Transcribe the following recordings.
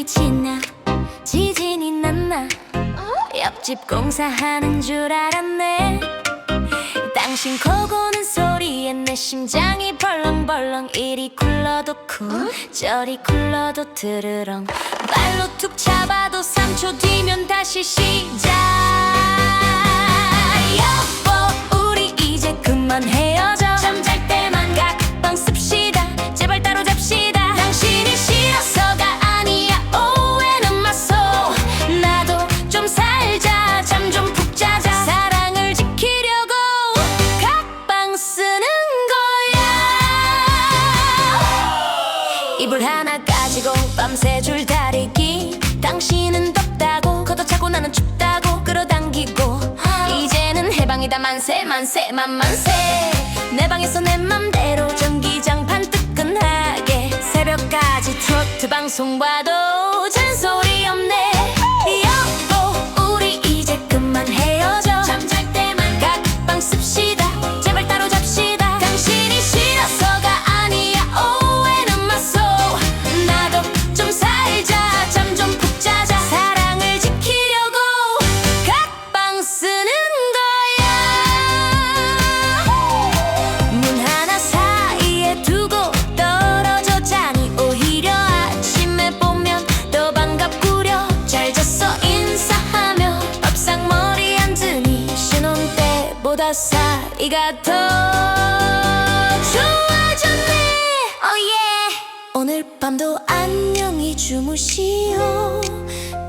태풍이 치나 지진이 났나? 옆집 공사하는 줄 알았네. 당신 코고는 소리에 내 심장이 벌렁벌렁 이리 굴러도 쿵 저리 굴러도 드르렁. 발로 툭 잡아도 3초 뒤면 다시 시작. 이불 하나 가지고 밤새 줄다리기. 당신은 덥다고 걷어차고 나는 춥다고 끌어당기고. 이제는 해방이다 만세 만세 만만세. 내 방에서 내 맘대로 전기장판 뜨끈하게 새벽까지 트로트 방송 봐도 잔소리 사이가 더 좋아졌네. Oh 오늘 밤도 안녕히 주무시오.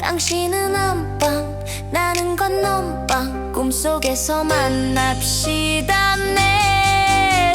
당신은 안방 나는 건넌방 꿈속에서 만납시다 네